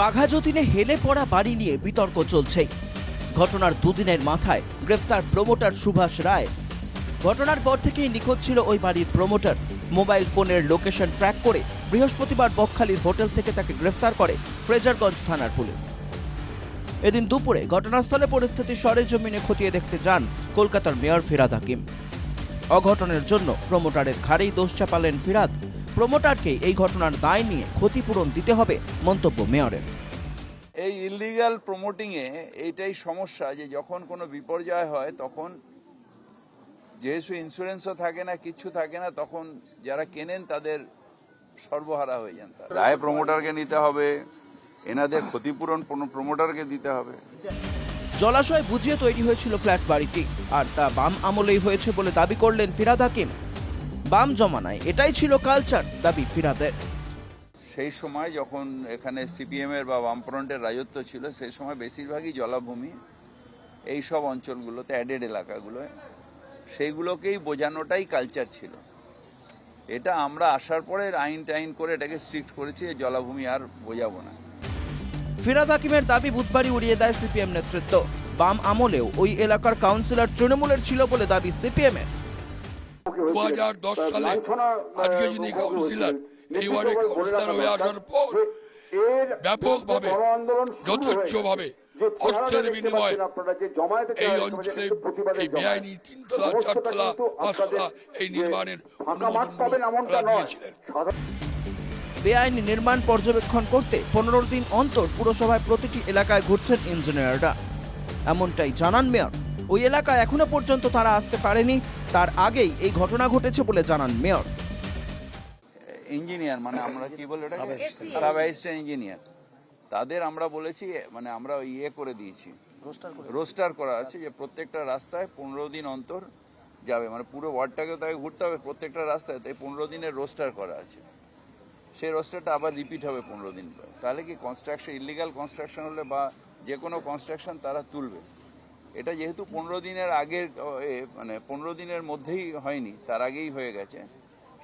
বাঘাযতীনে হেলে পড়া বাড়ি নিয়ে বিতর্ক চলছেই ঘটনার দুদিনের মাথায় গ্রেফতার প্রমোটার সুভাষ রায়। ঘটনার পর থেকেই নিখোঁজ ছিল ওই বাড়ির প্রমোটার। মোবাইল ফোনের লোকেশন ট্র্যাক করে বৃহস্পতিবার বকখালির হোটেল থেকে তাকে গ্রেফতার করে ফ্রেজারগঞ্জ থানার পুলিশ। এদিন দুপুরে ঘটনাস্থলে পরিস্থিতি সরেজমিনে খতিয়ে দেখতে যান কলকাতার মেয়র ফিরাদ হাকিম। অঘটনের জন্য প্রমোটারের ঘাড়েই দোষ চাপালেন ফিরাদ। প্রমোটারকে এই ঘটনার দায় নিয়ে ক্ষতিপূরণ দিতে হবে মন্তব্য মেয়রের। এই ইলিগাল প্রমোটিংয়ে এইটাই সমস্যা যে যখন কোনো বিপর্যয় হয় তখন যেহেতু ইন্স্যুরেন্সও থাকে না কিচ্ছু থাকে না তখন যারা কেনেন তাদের সর্বহারা হয়ে যান তারা। দায় প্রমোটারকে নিতে হবে এনাদের ক্ষতিপূরণ প্রমোটারকে দিতে হবে। জলাশয় বুঝিয়ে তৈরি হয়েছিল ফ্ল্যাট বাড়িটি আর তা বাম আমলেই হয়েছে বলে দাবি করলেন ফিরাদ হাকিম। বাম জমানায় এটাই ছিল কালচার দাবি ফিরাদের। সেই সময় যখন এখানে সিপিএম এর বা বামফ্রন্টের রাজত্ব ছিল সেই সময় বেশিরভাগই জলাভূমি এই সব অঞ্চলগুলোতে অ্যাডেড এলাকাগুলোয়। সেইগুলোকেই বোঝানোটাই কালচার ছিল। এটা আমরা আসার পরে আইন টাইন করে এটাকে স্ট্রিক্ট করেছি জলাভূমি আর বোঝাবো না। ফিরাদ হাকিমের দাবি বুধবারই উড়িয়ে দেয় সিপিএম নেতৃত্ব। বাম আমলেও ওই এলাকার কাউন্সিলর তৃণমূলের ছিল বলে দাবি সিপিএম এর দু হাজার দশ সালে আজকে যিনি কাউন্সিলর এই ওয়ার্ডে কাউন্সিলর হয়ে আসার পর ব্যাপকভাবে যথেচ্ছভাবে অর্থের বিনিময়ে এই অঞ্চলে এই বেআইনি তিনতলা চারতলা পাঁচতলা এই নির্মাণের দিয়েছিলেন বেআইনি নির্মাণ পর্যবেক্ষণ করতে পনেরো দিন অন্তর পুরসভায় প্রতিটি এলাকায় ঘুরছেন ইঞ্জিনিয়াররা। এমনটাই জানান মেয়র। ওই এলাকায় এখনও পর্যন্ত তারা আসতে পারেনি। তার আগেই এই ঘটনা ঘটেছে বলে জানান মেয়র। ইঞ্জিনিয়ার মানে আমরা কি বলে ওটা সাব অ্যাসিস্ট্যান্ট ইঞ্জিনিয়ার তাদের আমরা বলেছি মানে আমরা ইয়ে করে দিয়েছি। রোস্টার করা আছে যে প্রত্যেকটা রাস্তায় পনেরো দিন অন্তর যাবে। মানে পুরো ওয়ার্ডটাকে তাকে ঘুরতে হবে প্রত্যেকটা রাস্তায় তাই পনেরো দিনের রোস্টার করা আছে। সেই রোস্টারটা আবার রিপিট হবে পনেরো দিন পর। তাহলে কি কনস্ট্রাকশন ইলিগাল কনস্ট্রাকশন হলে বা যে কোনো কনস্ট্রাকশন তারা তুলবে। এটা যেহেতু পনেরো দিনের এ, মানে পনেরো দিনের মধ্যেই হয়নি তার আগেই হয়ে গেছে।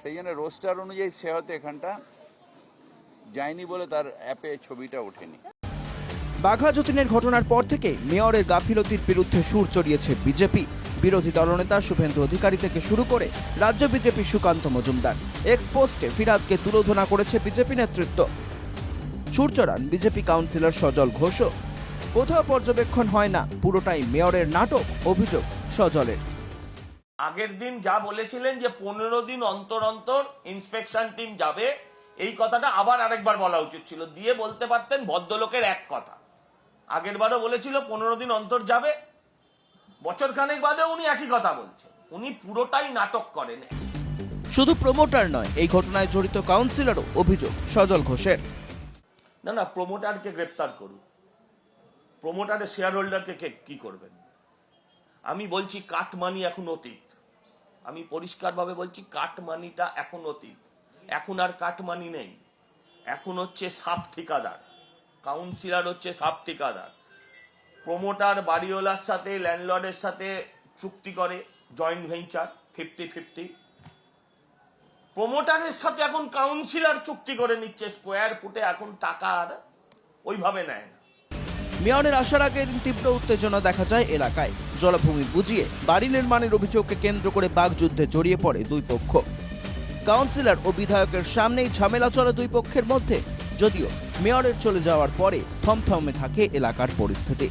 সেই জন্য রোস্টার অনুযায়ী সে হয়তো এখানটা যায়নি বলে তার অ্যাপে ছবিটা ওঠেনি। বাঘা যতীনের ঘটনার পর থেকে মেয়রের গাফিলতির বিরুদ্ধে সুর চড়িয়েছে বিজেপি। বিরোধী দলনেতা শুভেন্দু অধিকারী থেকে শুরু করে রাজ্য বিজেপি সুকান্ত মজুমদার। এক্সপোস্টে ফিরাদকে তুলোধনা করেছে বিজেপি নেতৃত্ব। সুর চড়ান বিজেপি কাউন্সিলর সজল ঘোষও। কোথাও পর্যবেক্ষণ হয় না। পুরোটাই মেয়রের নাটক অভিযোগ সজলের। আগের দিন যা বলেছিলেন যে পনেরো দিন অন্তর অন্তর ইন্সপেকশন টিম যাবে এই কথাটা আবার আরেকবার বলা উচিত ছিল। দিয়ে বলতে পারতেন ভদ্রলোকের এক কথা। আগের বারও বলেছিল পনেরো দিন অন্তর যাবে। বছর খানেক বাদে উনি একই কথা বলছেন। উনি পুরোটাই নাটক করেন। শুধু প্রমোটার নয় এই ঘটনায় জড়িত কাউন্সিলরও অভিযোগ সজল ঘোষের। না না প্রমোটারকে গ্রেপ্তার করুন। প্রমোটারের শেয়ার হোল্ডারকে কে কি করবেন? আমি বলছি কাটমানি এখন অতীত। আমি পরিষ্কারভাবে বলছি কাটমানিটা এখন অতীত। এখন আর কাটমানি নেই। এখন হচ্ছে সাপ ঠিকাদার। কাউন্সিলর হচ্ছে সাপ ঠিকাদার। প্রমোটার বাড়িওয়ালার সাথে ল্যান্ডলর্ডের সাথে চুক্তি করে জয়েন্ট ভেঞ্চার ফিফটি ফিফটি প্রমোটারের সাথে এখন কাউন্সিলর চুক্তি করে নিচ্ছে স্কোয়ার ফুটে এখন টাকা আর ওইভাবে নেয় না। মেয়রের আসার আগে তীব্র উত্তেজনা দেখা যায় এলাকায়। জলাভূমি বুঝিয়ে বাড়ি নির্মাণের অভিযোগকে কেন্দ্র করে বাগযুদ্ধে জড়িয়ে পড়ে দুই পক্ষ। কাউন্সিলর ও বিধায়কের সামনেই ঝামেলা চলে দুই পক্ষের মধ্যে, যদিও মেয়রের চলে যাওয়ার পরে থমথমে থাকে এলাকার পরিস্থিতি।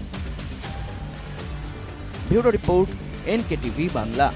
Bureau report, NKTV Bangla.